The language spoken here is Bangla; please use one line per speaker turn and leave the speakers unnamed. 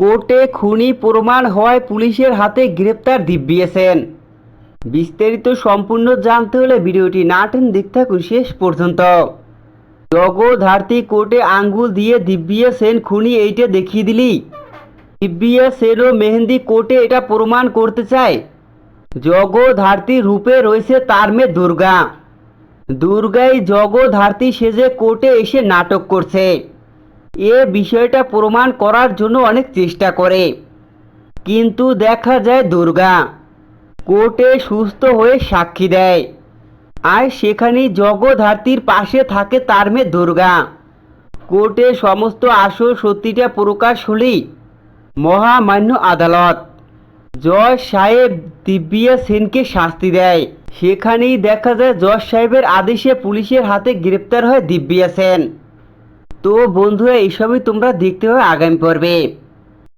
কোর্টে খুনি প্রমাণ হওয়ায় পুলিশের হাতে গ্রেপ্তার দিব্যিয়া সেন। বিস্তারিত সম্পূর্ণ জানতে হলে ভিডিওটি না টেন দেখতে থাকুন শেষ পর্যন্ত। জগধার্তী কোর্টে আঙ্গুল দিয়ে দিব্যিয়া সেন খুনি এইটা দেখিয়ে দিলি। দিব্যিয়া সেন ও মেহেন্দি কোর্টে এটা প্রমাণ করতে চায়। জগধার্তী রূপে রয়েছে তার মেয়ে দুর্গা। দুর্গাই জগধার্তী সেজে কোর্টে এসে নাটক করছে। এ বিষয়টা প্রমাণ করার জন্য অনেক চেষ্টা করে। কিন্তু দেখা যায় দুর্গা কোর্টে সুস্থ হয়ে সাক্ষী দেয়। আর সেখানেই জগধার্তীর পাশে থাকে তার মেয়ে দুর্গা। কোর্টে সমস্ত আসল সত্যিটা প্রকাশ হলেই মহামান্য আদালত জজ সাহেব দিব্যিয়া সেনকে শাস্তি দেয়। সেখানেই দেখা যায় জজ সাহেবের আদেশে পুলিশের হাতে গ্রেপ্তার হয় দিব্যিয়া সেন। তো বন্ধুরা এইসবই তোমরা দেখতে হবে আগামী পর্বে।